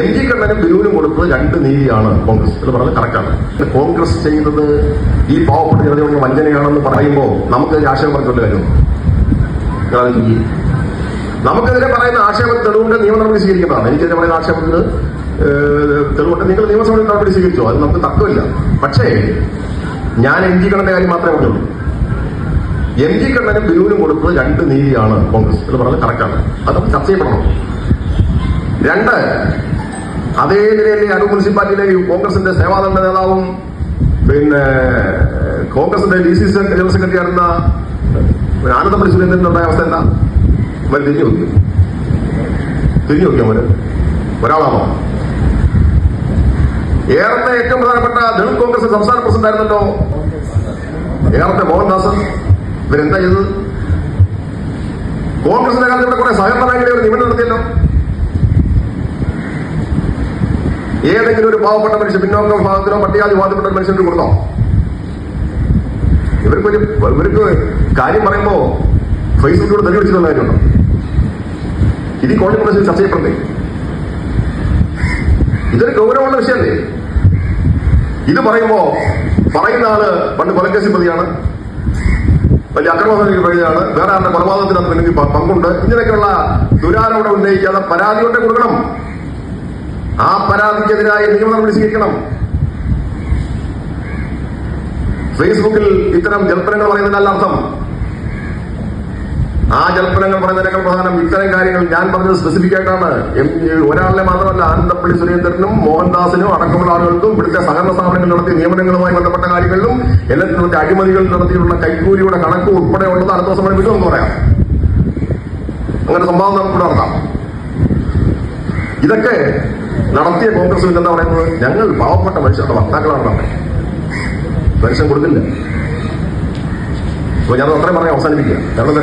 M G കണ്ണനും ബിനുവിനും കൊടുത്തത് രണ്ട് നീതിയാണ് കോൺഗ്രസ് എന്ന് പറഞ്ഞത് കറക്റ്റാണ്. കോൺഗ്രസ് ചെയ്യുന്നത് ഈ പാവപ്പെട്ട ജനതയോടുള്ള വഞ്ചനയാണെന്ന് പറയുമ്പോൾ നമുക്ക് ആശയം പറഞ്ഞു. നമുക്കെതിരെ പറയുന്ന ആക്ഷേപം തെളിവുണ്ട് നിയമ നടപടി സ്വീകരിക്കുന്നതാണ്. എനിക്കെതിരെ പറയുന്ന ആക്ഷേപത്തിന് തെളിവുണ്ട്. നിങ്ങൾ നിയമസഭയിൽ നടപടി സ്വീകരിച്ചോ? അത് നമുക്ക് തർക്കമില്ല. പക്ഷേ ഞാൻ എം ജി കണ്ണന്റെ കാര്യം മാത്രമേ പറഞ്ഞുള്ളൂ. എം ജി കണ്ണനും ബിനുവിനും കൊടുത്തത് രണ്ട് നീതിയാണ് കോൺഗ്രസ് എന്ന് പറഞ്ഞത് കറക്റ്റാണ്. അത് ചർച്ച ചെയ്യപ്പെടണം. രണ്ട് അതേ നിലയിലെ അടൂർ മുനിസിപ്പാലിറ്റിയിലെ കോൺഗ്രസിന്റെ സേവാദണ്ഡ നേതാവും പിന്നെ കോൺഗ്രസിന്റെ D C C general secretary ആയിരുന്ന ആനന്ദപ്പള്ളി സുരേന്ദ്രന്റെ ഉണ്ടായ അവസ്ഥ എന്താ അവർ തിരിഞ്ഞു നോക്കി. തിരിഞ്ഞു നോക്കി അവർ ഒരാളാണോ? ഏറത്തെ ഏറ്റവും പ്രധാനപ്പെട്ട ദളിത് കോൺഗ്രസ് സംസ്ഥാന പ്രസിഡന്റ് ആയിരുന്നല്ലോ? ഏറത്തെ മോഹൻദാസ് ഇവരെന്താ ചെയ്തത്? കോൺഗ്രസിന്റെ കാലത്ത് ഇവിടെ കുറെ സഹകരണ മേഖലയിൽ നിയമനം നടത്തിയല്ലോ. ഏതെങ്കിലും ഒരു പാവപ്പെട്ട മനുഷ്യൻ പിന്നോക്ക വിഭാഗത്തിനോ പട്ടികാതി വിഭാഗത്തിൽപ്പെട്ട ഒരു മനുഷ്യന് കൊടുത്തോ ഇവർക്ക് ഒരു ഇവർക്ക് കാര്യം പറയുമ്പോ ഫേസ്ബുക്കിലൂടെ തെളിവ് വെച്ചിട്ടുള്ള കാര്യമുണ്ടോ? ഇത് കോളേജ് പ്രദേശത്ത് ചർച്ച ചെയ്യപ്പെടുന്നേ. ഇതൊരു ഗൗരവമുള്ള വിഷയമല്ലേ? ഇത് പറയുമ്പോ പറയുന്ന ആൾ പണ്ട് കൊലക്കേസി പ്രതിയാണ്. വലിയ അക്രമത്തിന് പ്രതിയാണ് വേറെ ആളുടെ കൊലപാതകത്തിനകത്ത് പങ്കുണ്ട്. ഇങ്ങനെയൊക്കെയുള്ള ദുരാരോപണം ഉന്നയിക്കാതെ പരാതി കൊണ്ടേ കൊടുക്കണം. ആ നിയമം നടപടി സ്വീകരിക്കണം ഫേസ്ബുക്കിൽ ഇത്തരം ജൽപ്പനങ്ങൾ പറയുന്നതിനല്ല അർത്ഥം. ആ ജൽപ്പനങ്ങൾ പറയുന്നതിനേക്കാൾ പ്രധാനം ഇത്തരം കാര്യങ്ങൾ ഞാൻ പറഞ്ഞത് സ്പെസിഫിക് ആയിട്ടാണ്. ഒരാളിനെ മാത്രമല്ല ആനന്ദപ്പള്ളി സുരേന്ദ്രനും മോഹൻദാസിനും അടക്കമുള്ള ആളുകൾക്കും ഇവിടുത്തെ സഹകരണ സ്ഥാപനങ്ങൾ നടത്തിയ നിയമനങ്ങളുമായി ബന്ധപ്പെട്ട കാര്യങ്ങളിലും എല്ലാത്തിനുള്ള അഴിമതികൾ നടത്തിയിട്ടുള്ള കൈക്കൂലിയുടെ കണക്ക് ഉൾപ്പെടെ ഉള്ളത് അടുത്ത ദിവസം വേണമെങ്കിൽ നമുക്ക് പറയാം. അങ്ങനെ സംഭാവന നമുക്ക് ഇതൊക്കെ നടത്തിയ കോൺഗ്രസ് എന്താ പറയുന്നത്? ഞങ്ങൾ പാവപ്പെട്ട മനുഷ്യരുടെ വക്താക്കളാണ് പെൻഷൻ കൊടുക്കില്ല അപ്പൊ ഞാൻ അത്രയും പറയാൻ അവസാനിപ്പിക്കുക. കാരണം